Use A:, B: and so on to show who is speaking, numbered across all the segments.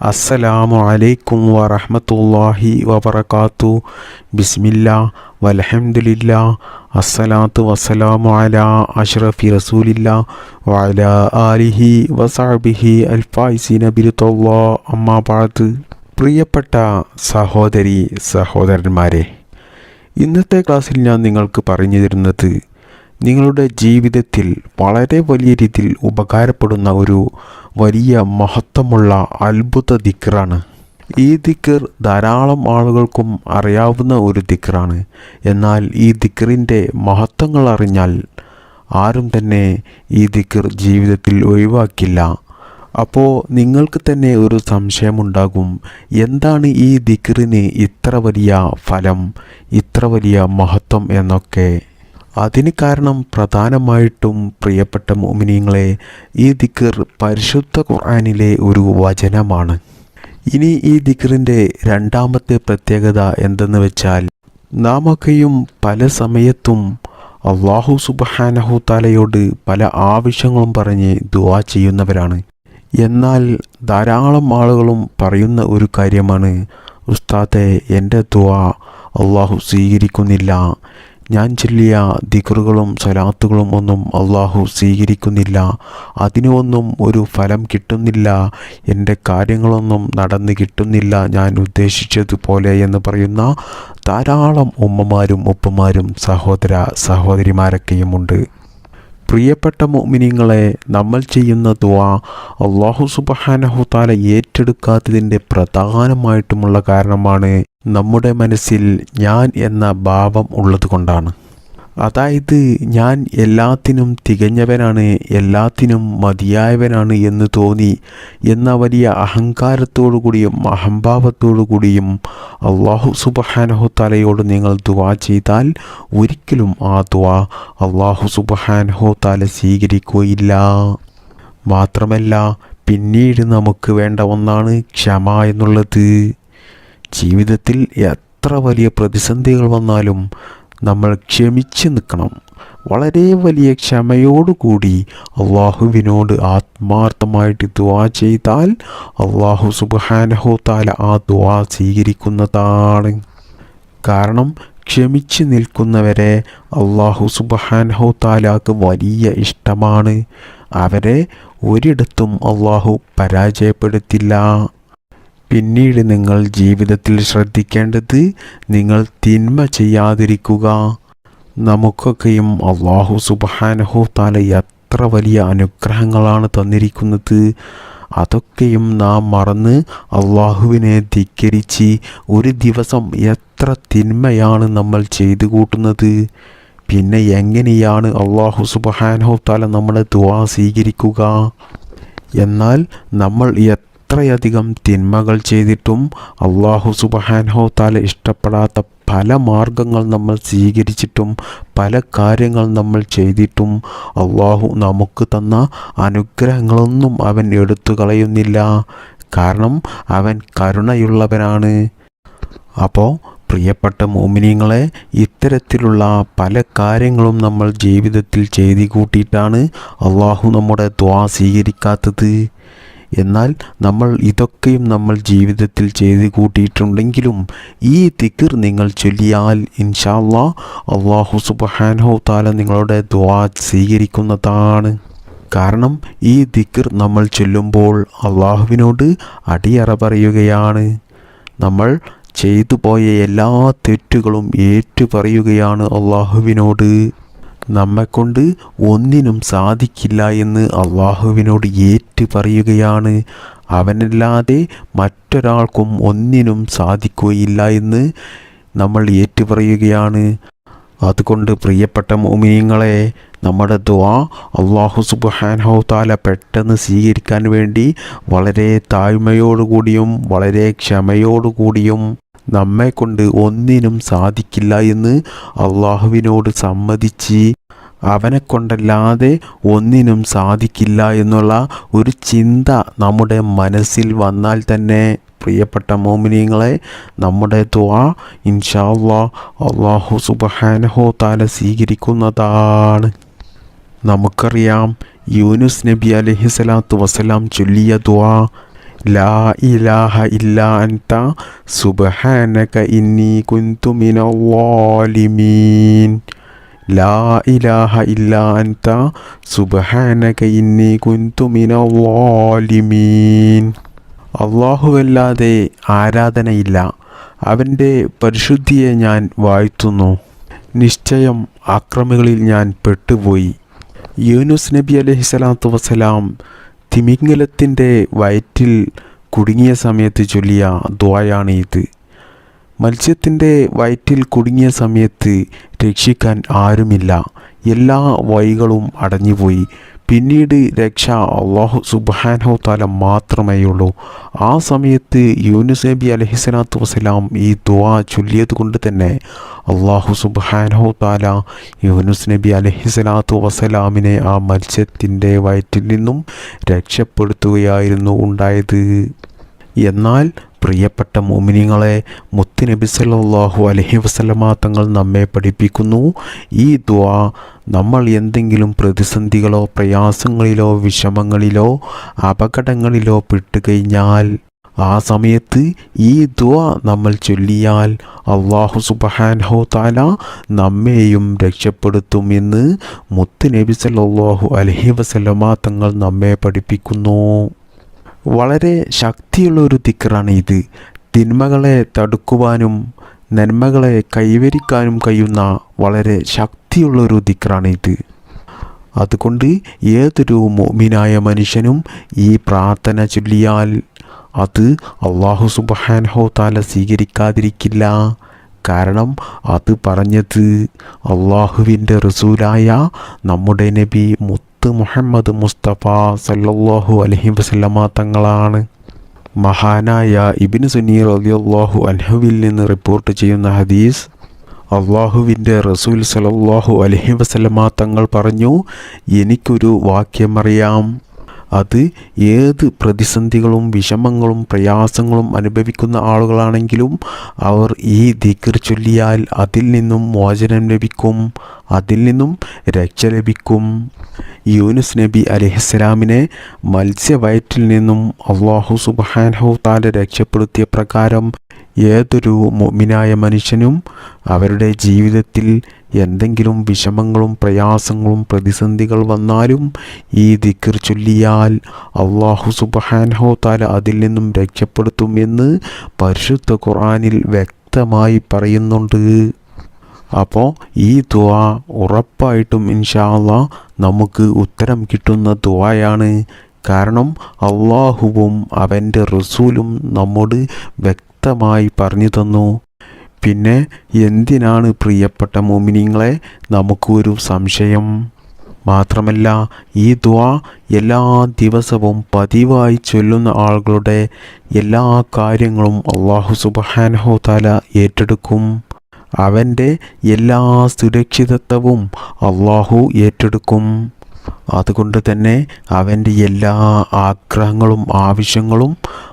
A: അസ്സലാമു അലൈക്കും വറഹമത്തല്ലാഹി വബർക്കാത്തു ബിസ്മില്ല വലഹമുല്ല അസ്സലാത്തു വസ്സലാമു അല അഷ്റഫി റസൂലില്ല വല ആലിഹി വസാബിഹി അൽഫായിസി നബിരുത്തല്ലാ അമ്മാ ബാദ്. പ്രിയപ്പെട്ട സഹോദരി സഹോദരന്മാരെ ഇന്നത്തെ ക്ലാസ്സിൽ ഞാൻ നിങ്ങൾക്ക് പറഞ്ഞു തരുന്നത് നിങ്ങളുടെ ജീവിതത്തിൽ വളരെ വലിയ രീതിയിൽ ഉപകാരപ്പെടുന്ന ഒരു വലിയ മഹത്വമുള്ള അത്ഭുത ദിക്കറാണ് ഈ ദിക്കർ ധാരാളം ആളുകൾക്കും അറിയാവുന്ന ഒരു ദിക്കറാണ് എന്നാൽ ഈ ദിക്കറിന്റെ മഹത്വങ്ങൾ അറിഞ്ഞാൽ ആരും തന്നെ ഈ ദിക്കർ ജീവിതത്തിൽ ഒഴിവാക്കില്ല. അപ്പോൾ നിങ്ങൾക്ക് തന്നെ ഒരു സംശയമുണ്ടാകും. എന്താണ് ഈ ദിക്കറിന് ഇത്ര വലിയ ഫലം ഇത്ര വലിയ മഹത്വം എന്നൊക്കെ. അതിന് കാരണം പ്രധാനമായിട്ടും പ്രിയപ്പെട്ട മോമിനിയങ്ങളെ ഈ ദിക്കർ പരിശുദ്ധ ഖുർആാനിലെ ഒരു വചനമാണ്. ഇനി ഈ ദിക്കറിന്റെ രണ്ടാമത്തെ പ്രത്യേകത എന്തെന്ന് വെച്ചാൽ നാമൊക്കെയും പല സമയത്തും അള്ളാഹു സുബഹാനഹു താലയോട് പല ആവശ്യങ്ങളും പറഞ്ഞ് ദുവാ ചെയ്യുന്നവരാണ്. എന്നാൽ ധാരാളം ആളുകളും പറയുന്ന ഒരു കാര്യമാണ് ഉസ്താദെ എന്റെ ദുവാ അള്ളാഹു സ്വീകരിക്കുന്നില്ല. ഞാൻ ചൊല്ലിയ ദിക്റുകളും സലാത്തുകളും ഒന്നും അള്ളാഹു സ്വീകരിക്കുന്നില്ല. അതിനൊന്നും ഒരു ഫലം കിട്ടുന്നില്ല. എന്റെ കാര്യങ്ങളൊന്നും നടന്നു കിട്ടുന്നില്ല ഞാൻ ഉദ്ദേശിച്ചതുപോലെ എന്ന് പറയുന്ന ധാരാളം ഉമ്മമാരും ഉപ്പമാരും സഹോദര സഹോദരിമാരൊക്കെയുമുണ്ട്. പ്രിയപ്പെട്ട മോമിനിങ്ങളെ നമ്മൾ ചെയ്യുന്ന ദുവാ അള്ളാഹു സുബഹാനഹു താല ഏറ്റെടുക്കാത്തതിന്റെ പ്രധാനമായിട്ടുമുള്ള കാരണമാണ് നമ്മുടെ മനസ്സിൽ ഞാൻ എന്ന ഭാവം ഉള്ളതുകൊണ്ടാണ്. അതായത് ഞാൻ എല്ലാത്തിനും തികഞ്ഞവനാണ് എല്ലാത്തിനും മതിയായവനാണ് എന്ന് തോന്നി എന്ന വലിയ അഹങ്കാരത്തോടു കൂടിയും അഹംഭാവത്തോടു കൂടിയും അള്ളാഹു സുബഹാനഹു തലയോട് നിങ്ങൾ ദുവാ ചെയ്താൽ ഒരിക്കലും ആ ദുവാ അള്ളാഹു സുബഹാനഹു തല സ്വീകരിക്കുകയില്ല. മാത്രമല്ല പിന്നീട് നമുക്ക് വേണ്ട ഒന്നാണ് ക്ഷമ എന്നുള്ളത്. ജീവിതത്തിൽ എത്ര വലിയ പ്രതിസന്ധികൾ വന്നാലും നമ്മൾ ക്ഷമിച്ച് നിൽക്കണം. വളരെ വലിയ ക്ഷമയോടുകൂടി അള്ളാഹുവിനോട് ആത്മാർത്ഥമായിട്ട് ദുവാ ചെയ്താൽ അള്ളാഹു സുബാനഹോ താല ആ ദുവാ സ്വീകരിക്കുന്നതാണ്. കാരണം ക്ഷമിച്ച് നിൽക്കുന്നവരെ അള്ളാഹു സുബഹാനഹോ താലാക്ക് വലിയ ഇഷ്ടമാണ്. അവരെ ഒരിടത്തും അള്ളാഹു പരാജയപ്പെടുത്തില്ല. പിന്നീട് നിങ്ങൾ ജീവിതത്തിൽ ശ്രദ്ധിക്കേണ്ടത് നിങ്ങൾ തിന്മ ചെയ്യാതിരിക്കുക. നമുക്കൊക്കെയും അള്ളാഹു സുബാനഹു താല എത്ര വലിയ അനുഗ്രഹങ്ങളാണ് തന്നിരിക്കുന്നത്. അതൊക്കെയും നാം മറന്ന് അള്ളാഹുവിനെ ധിക്കരിച്ച് ഒരു ദിവസം എത്ര തിന്മയാണ് നമ്മൾ ചെയ്തു കൂട്ടുന്നത്. പിന്നെ എങ്ങനെയാണ് അള്ളാഹു സുബഹാനഹു താല നമ്മുടെ ദുവാ സ്വീകരിക്കുക? എന്നാൽ നമ്മൾ എത്രയധികം തിന്മകൾ ചെയ്തിട്ടും അള്ളാഹു സുബഹാൻഹോ താല ഇഷ്ടപ്പെടാത്ത പല മാർഗങ്ങൾ നമ്മൾ സ്വീകരിച്ചിട്ടും പല കാര്യങ്ങൾ നമ്മൾ ചെയ്തിട്ടും അള്ളാഹു നമുക്ക് തന്ന അനുഗ്രഹങ്ങളൊന്നും അവൻ എടുത്തു കളയുന്നില്ല. കാരണം അവൻ കരുണയുള്ളവനാണ്. അപ്പോൾ പ്രിയപ്പെട്ട മോമിനിയങ്ങളെ ഇത്തരത്തിലുള്ള പല കാര്യങ്ങളും നമ്മൾ ജീവിതത്തിൽ ചെയ്തു കൂട്ടിയിട്ടാണ് അള്ളാഹു നമ്മുടെ ദ്വാ സ്വീകരിക്കാത്തത്. എന്നാൽ നമ്മൾ ഇതൊക്കെയും നമ്മൾ ജീവിതത്തിൽ ചെയ്ത് കൂട്ടിയിട്ടുണ്ടെങ്കിലും ഈ തിക്കിർ നിങ്ങൾ ചൊല്ലിയാൽ ഇൻഷാല്ലാ അള്ളാഹു സുബഹാനഹു താല നിങ്ങളുടെ ദ്വാ സ്വീകരിക്കുന്നതാണ്. കാരണം ഈ ദിക്കർ നമ്മൾ ചൊല്ലുമ്പോൾ അള്ളാഹുവിനോട് അടിയറ പറയുകയാണ്. നമ്മൾ ചെയ്തു പോയ എല്ലാ തെറ്റുകളും ഏറ്റു പറയുകയാണ് അള്ളാഹുവിനോട്. നമ്മെക്കൊണ്ട് ഒന്നിനും സാധിക്കില്ല എന്ന് അള്ളാഹുവിനോട് ഏറ്റു പറയുകയാണ്. അവനല്ലാതെ മറ്റൊരാൾക്കും ഒന്നിനും സാധിക്കുകയില്ല എന്ന് നമ്മൾ ഏറ്റു പറയുകയാണ്. അതുകൊണ്ട് പ്രിയപ്പെട്ട മോമിനിയങ്ങളെ നമ്മുടെ ദ്വാ അള്ളാഹു സുബാൻഹു താല പെട്ടെന്ന് സ്വീകരിക്കാൻ വേണ്ടി വളരെ താഴ്മയോടുകൂടിയും വളരെ ക്ഷമയോടുകൂടിയും നമ്മെ കൊണ്ട് ഒന്നിനും സാധിക്കില്ല എന്ന് അള്ളാഹുവിനോട് സമ്മതിച്ച് അവനെ കൊണ്ടല്ലാതെ ഒന്നിനും സാധിക്കില്ല എന്നുള്ള ഒരു ചിന്ത നമ്മുടെ മനസ്സിൽ വന്നാൽ തന്നെ. പ്രിയപ്പെട്ട മോമിനിയങ്ങളെ നമ്മുടെ ദ്വാ ഇൻഷാല്ലാ അള്ളാഹു സുബഹാനഹോ താല സ്വീകരിക്കുന്നതാണ്. നമുക്കറിയാം യൂനുസ് നബി അലഹിസലാത്തു വസ്സലാം ചൊല്ലിയ ദ്വാ ലാ ഇലാഹ ഇല്ലാ അൻത. സുബ്ഹാനക ഇന്നി കുന്തു മിനൽ ലാ ഇലാഹ ഇല്ലാ അൻത. സുബ്ഹാനക ഇന്നി കുന്തു മിനവാലിമീൻ അള്ളാഹുവല്ലാതെ ആരാധനയില്ല. അവന്റെ പരിശുദ്ധിയെ ഞാൻ വാഴ്ത്തുന്നു. നിശ്ചയം അക്രമികളിൽ ഞാൻ പെട്ടുപോയി. യൂനുസ് നബി അലഹി സ്വലാത്തു വസ്സലാം തിമിംഗലത്തിന്റെ വയറ്റിൽ കുടുങ്ങിയ സമയത്ത് ചൊല്ലിയ ദ്വായാണ് ഇത്. മത്സ്യത്തിന്റെ വയറ്റിൽ കുടുങ്ങിയ സമയത്ത് രക്ഷിക്കാൻ ആരുമില്ല. എല്ലാ വഴികളും അടഞ്ഞുപോയി. പിന്നീട് രക്ഷ അള്ളാഹു സുബാനോ തല മാത്രമേ ഉള്ളൂ ആ സമയത്ത് യൂനുസ് നബി അലഹിസ്ലാത്തു വസ്സലാം ഈ ദുവാ ചൊല്ലിയത് കൊണ്ട് തന്നെ അള്ളാഹു സുബാനോ താല യൂനുസ് നബി അലഹിസ്ലാത്തു വസ്സലാമിനെ ആ മത്സ്യത്തിന്റെ വയറ്റിൽ നിന്നും രക്ഷപ്പെടുത്തുകയായിരുന്നു ഉണ്ടായത്. എന്നാൽ പ്രിയപ്പെട്ട മോമിനിങ്ങളെ മുത്തുനബി സല്ലാഹു അലഹി വസ്ലമ തങ്ങൾ നമ്മെ പഠിപ്പിക്കുന്നു. ഈ ദ്വാ നമ്മൾ എന്തെങ്കിലും പ്രതിസന്ധികളോ പ്രയാസങ്ങളിലോ വിഷമങ്ങളിലോ അപകടങ്ങളിലോ പെട്ടുകഴിഞ്ഞാൽ ആ സമയത്ത് ഈ ദ്വാ നമ്മൾ ചൊല്ലിയാൽ അള്ളാഹു സുബഹാൻഹോ താല നമ്മെയും രക്ഷപ്പെടുത്തും എന്ന് മുത്ത് നബി സല്ലാഹു അലഹി വസല്ലമ തങ്ങൾ നമ്മെ പഠിപ്പിക്കുന്നു. വളരെ ശക്തിയുള്ള ഒരു ദിക്കറാണ് ഇത് തിന്മകളെ തടുക്കുവാനും നന്മകളെ കൈവരിക്കാനും കഴിയുന്ന വളരെ ശക്തിയുള്ള ഒരു ദിക്കറാണ് ഇത് അതുകൊണ്ട് ഏതൊരു മോമിനായ മനുഷ്യനും ഈ പ്രാർത്ഥന ചൊല്ലിയാൽ അത് അള്ളാഹു സുബാൻഹോ താല സ്വീകരിക്കാതിരിക്കില്ല. കാരണം അത് പറഞ്ഞത് അള്ളാഹുവിന്റെ റസൂലായ നമ്മുടെ നബി മുത്ത് മുഹമ്മദ് മുസ്തഫ സല്ലാഹു അലഹി വസ്ലമ തങ്ങളാണ്. മഹാനായ ഇബിന് സുനീർ അലിയല്ലാഹു അൻഹുവിൽ നിന്ന് റിപ്പോർട്ട് ചെയ്യുന്ന ഹദീസ് അള്ളാഹുവിന്റെ റസൂൽ സലല്ലാഹു അലഹി വസ്ലമ തങ്ങൾ പറഞ്ഞു എനിക്കൊരു വാക്യമറിയാം. അത് ഏത് പ്രതിസന്ധികളും വിഷമങ്ങളും പ്രയാസങ്ങളും അനുഭവിക്കുന്ന ആളുകളാണെങ്കിലും അവർ ഈ ദിക്കർ ചൊല്ലിയാൽ അതിൽ നിന്നും മോചനം ലഭിക്കും അതിൽ നിന്നും രക്ഷ ലഭിക്കും. യൂനുസ് നബി അലഹിസ്സലാമിനെ മത്സ്യവയറ്റിൽ നിന്നും അള്ളാഹു സുബാൻഹു താല രക്ഷപ്പെടുത്തിയ പ്രകാരം ഏതൊരു മുമിനായ മനുഷ്യനും അവരുടെ ജീവിതത്തിൽ എന്തെങ്കിലും വിഷമങ്ങളും പ്രയാസങ്ങളും പ്രതിസന്ധികൾ വന്നാലും ഈ ദിക്കർ ചൊല്ലിയാൽ അള്ളാഹു സുബഹാൻഹോ താല അതിൽ നിന്നും രക്ഷപ്പെടുത്തും എന്ന് പരിശുദ്ധ ഖുർആാനിൽ വ്യക്തമായി പറയുന്നുണ്ട്. അപ്പോൾ ഈ ദുവ ഉറപ്പായിട്ടും ഇൻഷാല്ല നമുക്ക് ഉത്തരം കിട്ടുന്ന ദുആയാണ്. കാരണം അള്ളാഹുവും അവന്റെ റസൂലും നമ്മോട് വ്യക്തമായി പറഞ്ഞു തന്നു. പിന്നെ എന്തിനാണ് പ്രിയപ്പെട്ട മോമിനിങ്ങളെ നമുക്കൊരു സംശയം? മാത്രമല്ല ഈ ദ്വ എല്ലാ ദിവസവും പതിവായി ചൊല്ലുന്ന ആളുകളുടെ എല്ലാ കാര്യങ്ങളും അള്ളാഹു സുബഹാനഹോ താല ഏറ്റെടുക്കും. അവന്റെ എല്ലാ സുരക്ഷിതത്വവും അള്ളാഹു ഏറ്റെടുക്കും. അതുകൊണ്ട് തന്നെ അവന്റെ എല്ലാ ആഗ്രഹങ്ങളും ആവശ്യങ്ങളും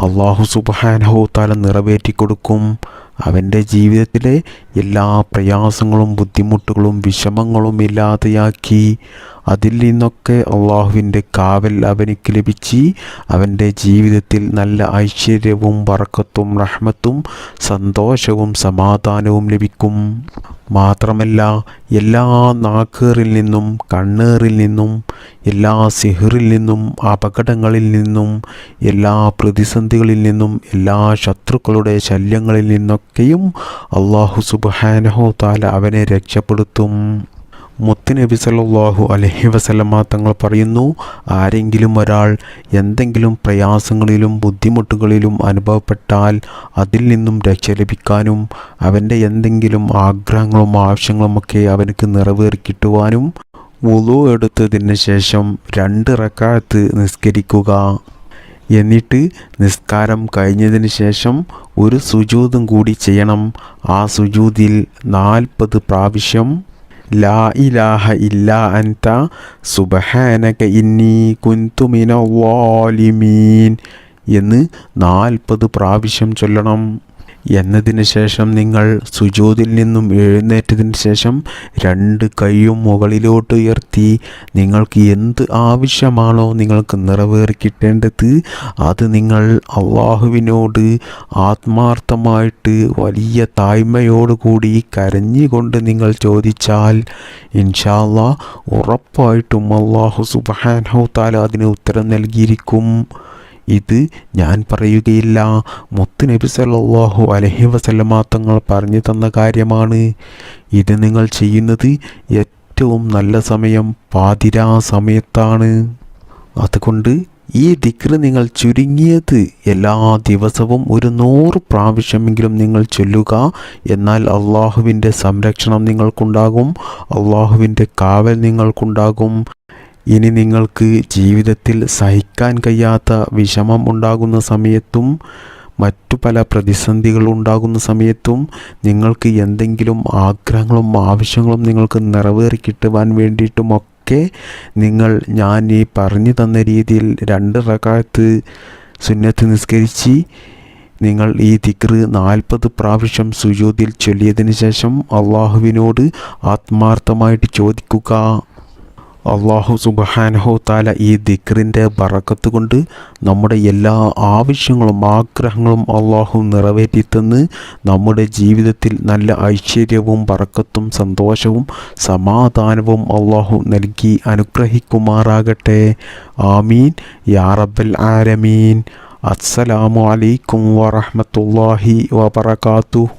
A: അള്ളാഹു സുബാനഹോ താല നിറവേറ്റി കൊടുക്കും അവന്റെ ജീവിതത്തിലെ എല്ലാ പ്രയാസങ്ങളും ബുദ്ധിമുട്ടുകളും വിഷമങ്ങളും ഇല്ലാതെയാക്കി അതിൽ നിന്നൊക്കെ അള്ളാഹുവിന്റെ കാവൽ അവനിക്ക് ലഭിച്ച്. അവന്റെ ജീവിതത്തിൽ നല്ല ഐശ്വര്യവും വറക്കത്തും റഹ്മത്തും സന്തോഷവും സമാധാനവും ലഭിക്കും. മാത്രമല്ല എല്ലാ നാക്കേറിൽ നിന്നും കണ്ണേറിൽ നിന്നും എല്ലാ സിഹറിൽ നിന്നും അപകടങ്ങളിൽ നിന്നും എല്ലാ പ്രതിസന്ധികളിൽ നിന്നും എല്ലാ ശത്രുക്കളുടെ ശല്യങ്ങളിൽ നിന്നൊക്കെയും അള്ളാഹു സുബാനഹോ താല അവനെ രക്ഷപ്പെടുത്തും. മുത്തുനബി സല്ലാഹു അലഹി വസല്ലമ്മ തങ്ങൾ പറയുന്നു ആരെങ്കിലും ഒരാൾ എന്തെങ്കിലും പ്രയാസങ്ങളിലും ബുദ്ധിമുട്ടുകളിലും അനുഭവപ്പെട്ടാൽ അതിൽ നിന്നും രക്ഷ ലഭിക്കാനും അവന്റെ എന്തെങ്കിലും ആഗ്രഹങ്ങളും ആവശ്യങ്ങളുമൊക്കെ അവനക്ക് നിറവേറി കിട്ടുവാനും വുളു എടുത്തതിന് ശേഷം രണ്ട് റക്കാത്ത് നിസ്കരിക്കുക. എന്നിട്ട് നിസ്കാരം കഴിഞ്ഞതിന് ശേഷം ഒരു സുജൂതും കൂടി ചെയ്യണം. ആ സുജൂതിൽ നാൽപ്പത് പ്രാവശ്യം ലാ ഇലാഹ ഇല്ലാ അൻത സുബഹാനക ഇന്നി കുന്തുമിനീൻ എന്ന് നാൽപ്പത് പ്രാവശ്യം ചൊല്ലണം. എന്നതിന് ശേഷം നിങ്ങൾ സുജോതിൽ നിന്നും എഴുന്നേറ്റതിന് ശേഷം രണ്ട് കൈയും മുകളിലോട്ട് ഉയർത്തി നിങ്ങൾക്ക് എന്ത് ആവശ്യമാണോ നിങ്ങൾക്ക് നിറവേറി കിട്ടേണ്ടത് അത് നിങ്ങൾ അള്ളാഹുവിനോട് ആത്മാർത്ഥമായിട്ട് വലിയ താഴ്മയോടുകൂടി കരഞ്ഞുകൊണ്ട് നിങ്ങൾ ചോദിച്ചാൽ ഇൻഷാല്ല ഉറപ്പായിട്ടും അള്ളാഹു സുബാൻ താല അതിന് ഉത്തരം നൽകിയിരിക്കും. ഇത് ഞാൻ പറയുകയില്ല. മുത്ത് നബി സല്ലാഹു അലഹി വസല്ലമ തങ്ങൾ പറഞ്ഞു തന്ന കാര്യമാണ്. ഇത് നിങ്ങൾ ചെയ്യുന്നത് ഏറ്റവും നല്ല സമയം പാതിരാ സമയത്താണ്. അതുകൊണ്ട് ഈ ദിക്ര നിങ്ങൾ ചുരുങ്ങിയത് എല്ലാ ദിവസവും ഒരു നൂറ് പ്രാവശ്യമെങ്കിലും നിങ്ങൾ ചൊല്ലുക. എന്നാൽ അള്ളാഹുവിന്റെ സംരക്ഷണം നിങ്ങൾക്കുണ്ടാകും. അള്ളാഹുവിന്റെ കാവൽ നിങ്ങൾക്കുണ്ടാകും. ഇനി നിങ്ങൾക്ക് ജീവിതത്തിൽ സഹിക്കാൻ കഴിയാത്ത വിഷമം ഉണ്ടാകുന്ന സമയത്തും മറ്റു പല പ്രതിസന്ധികൾ ഉണ്ടാകുന്ന സമയത്തും നിങ്ങൾക്ക് എന്തെങ്കിലും ആഗ്രഹങ്ങളും ആവശ്യങ്ങളും നിങ്ങൾക്ക് നിറവേറി കിട്ടുവാൻ വേണ്ടിയിട്ടുമൊക്കെ നിങ്ങൾ ഞാൻ ഈ പറഞ്ഞു തന്ന രീതിയിൽ രണ്ട് റകാത്ത് സുന്നത്ത് നിസ്കരിച്ച് നിങ്ങൾ ഈ ദിക്ർ നാൽപ്പത് പ്രാവശ്യം സുജോതിൽ ചൊല്ലിയതിനു ശേഷം അള്ളാഹുവിനോട് ആത്മാർത്ഥമായിട്ട് ചോദിക്കുക. അള്ളാഹു സുബഹാനഹു താല ഈ ദിക്റിന്റെ ബറക്കത്ത് കൊണ്ട് നമ്മുടെ എല്ലാ ആവശ്യങ്ങളും ആഗ്രഹങ്ങളും അള്ളാഹു നിറവേറ്റിത്തന്ന് നമ്മുടെ ജീവിതത്തിൽ നല്ല ഐശ്വര്യവും ബറക്കത്തും സന്തോഷവും സമാധാനവും അള്ളാഹു നൽകി അനുഗ്രഹിക്കുമാറാകട്ടെ. ആമീൻ. യാറബൽ ആരമീൻ അസ്സലാമു അലൈക്കും വറഹ്മത്തുള്ളാഹി വബറകാതുഹു.